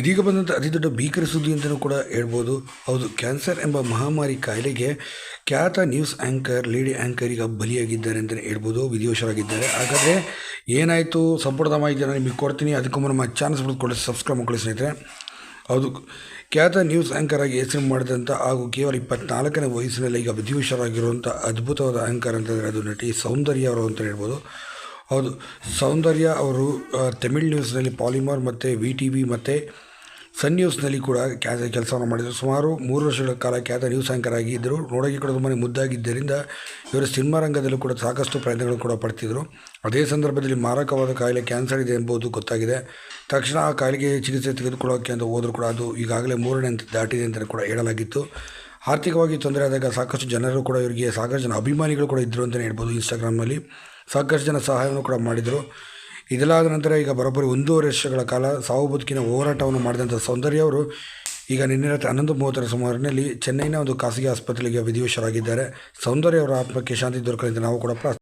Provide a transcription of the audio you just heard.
ಇದೀಗ ಬಂದಂಥ ಅತಿ ದೊಡ್ಡ ಭೀಕರ ಸುದ್ದಿ ಅಂತಲೂ ಕೂಡ ಹೇಳ್ಬೋದು. ಹೌದು, ಕ್ಯಾನ್ಸರ್ ಎಂಬ ಮಹಾಮಾರಿ ಕಾಯಿಲೆಗೆ ಖ್ಯಾತ ನ್ಯೂಸ್ ಆ್ಯಂಕರ್ ಲೇಡಿ ಆ್ಯಂಕರ್ ಈಗ ಬಲಿಯಾಗಿದ್ದಾರೆ ಅಂತಲೇ ಹೇಳ್ಬೋದು. ವಿಧಿವಶರಾಗಿದ್ದಾರೆ ಹಾಗಾದರೆ ಏನಾಯಿತು? ಸಂಪೂರ್ಣ ಮಾಹಿತಿಯನ್ನು ನಿಮಗೆ ಕೊಡ್ತೀನಿ. ಅದಕ್ಕೂ ನಮ್ಮ ಚಾನಲ್ಸ್ ಕೊಡಿ ಸಬ್ಸ್ಕ್ರೈಬ್ ಮಾಡ್ಕೊಳ್ಳಿ ಸ್ನೇಹಿತರೆ. ಹೌದು, ಖ್ಯಾತ ನ್ಯೂಸ್ ಆ್ಯಂಕರ್ ಆಗಿ ಹೆಸರು ಮಾಡಿದಂಥ ಹಾಗೂ ಕೇವಲ ಇಪ್ಪತ್ನಾಲ್ಕನೇ ವಯಸ್ಸಿನಲ್ಲಿ ಈಗ ವಿಧಿವಶರಾಗಿರುವಂಥ ಅದ್ಭುತವಾದ ಆ್ಯಂಕರ್ ಅಂತಂದರೆ ಅದು ನಟಿ ಸೌಂದರ್ಯ ಅವರು ಅಂತ ಹೇಳ್ಬೋದು. ಹೌದು. ಸೌಂದರ್ಯ ಅವರು ತಮಿಳ್ ನ್ಯೂಸ್ನಲ್ಲಿ ಪಾಲಿಮರ್ ಮತ್ತು ವಿ ಟಿ ವಿ ಮತ್ತು ಸನ್ ನ್ಯೂಸ್ನಲ್ಲಿ ಕೂಡ ಖ್ಯಾತ ಕೆಲಸವನ್ನು ಮಾಡಿದರು. ಸುಮಾರು ಮೂರು ವರ್ಷಗಳ ಕಾಲ ಖ್ಯಾತ ನ್ಯೂಸ್ ಆ್ಯಂಕರ್ ಆಗಿದ್ದರು ನೋಡೋಕ್ಕೆ ಕೂಡ ತುಂಬಾ ಮುದ್ದಾಗಿದ್ದರಿಂದ ಇವರು ಸಿನಿಮಾ ರಂಗದಲ್ಲೂ ಕೂಡ ಸಾಕಷ್ಟು ಪ್ರಯತ್ನಗಳು ಕೂಡ ಪಡ್ತಿದ್ದರು ಅದೇ ಸಂದರ್ಭದಲ್ಲಿ ಮಾರಕವಾದ ಕಾಯಿಲೆ ಕ್ಯಾನ್ಸರ್ ಇದೆ ಎಂಬುದು ಗೊತ್ತಾಗಿದೆ. ತಕ್ಷಣ ಆ ಕಾಯಿಲೆಗೆ ಚಿಕಿತ್ಸೆ ತೆಗೆದುಕೊಳ್ಳೋಕೆ ಅಂತ ಹೋದರೂ ಕೂಡ ಅದು ಈಗಾಗಲೇ ಮೂರನೇ ಅಂತ ದಾಟಿದೆ ಅಂತ ಕೂಡ ಹೇಳಲಾಗಿತ್ತು. ಆರ್ಥಿಕವಾಗಿ ತೊಂದರೆ ಆದಾಗ ಸಾಕಷ್ಟು ಜನರು ಕೂಡ ಇವರಿಗೆ ಸಾಕಷ್ಟು ಜನ ಅಭಿಮಾನಿಗಳು ಕೂಡ ಇದ್ದರು ಅಂತಲೇ ಹೇಳ್ಬೋದು ಇನ್ಸ್ಟಾಗ್ರಾಮ್ನಲ್ಲಿ ಸಾಕಷ್ಟು ಜನ ಸಹಾಯವನ್ನು ಕೂಡ ಮಾಡಿದರು. ಇದೆಲ್ಲಾದ ನಂತರ ಈಗ ಬರೋಬ್ಬರಿ ಒಂದೂವರೆ ವರ್ಷಗಳ ಕಾಲ ಸಾವು ಬದುಕಿನ ಹೋರಾಟವನ್ನು ಮಾಡಿದಂಥ ಸೌಂದರ್ಯ ಅವರು ಈಗ ನಿನ್ನೆ ರಾತ್ರಿ ಹನ್ನೊಂದು ಮೂವತ್ತರ ಸುಮಾರಿನಲ್ಲಿ ಚೆನ್ನೈನ ಒಂದು ಖಾಸಗಿ ಆಸ್ಪತ್ರೆಗೆ ವಿಧಿವಶರಾಗಿದ್ದಾರೆ. ಸೌಂದರ್ಯ ಅವರ ಆತ್ಮಕ್ಕೆ ಶಾಂತಿ ದೊರಕಲಿ ಅಂತ ನಾವು ಕೂಡ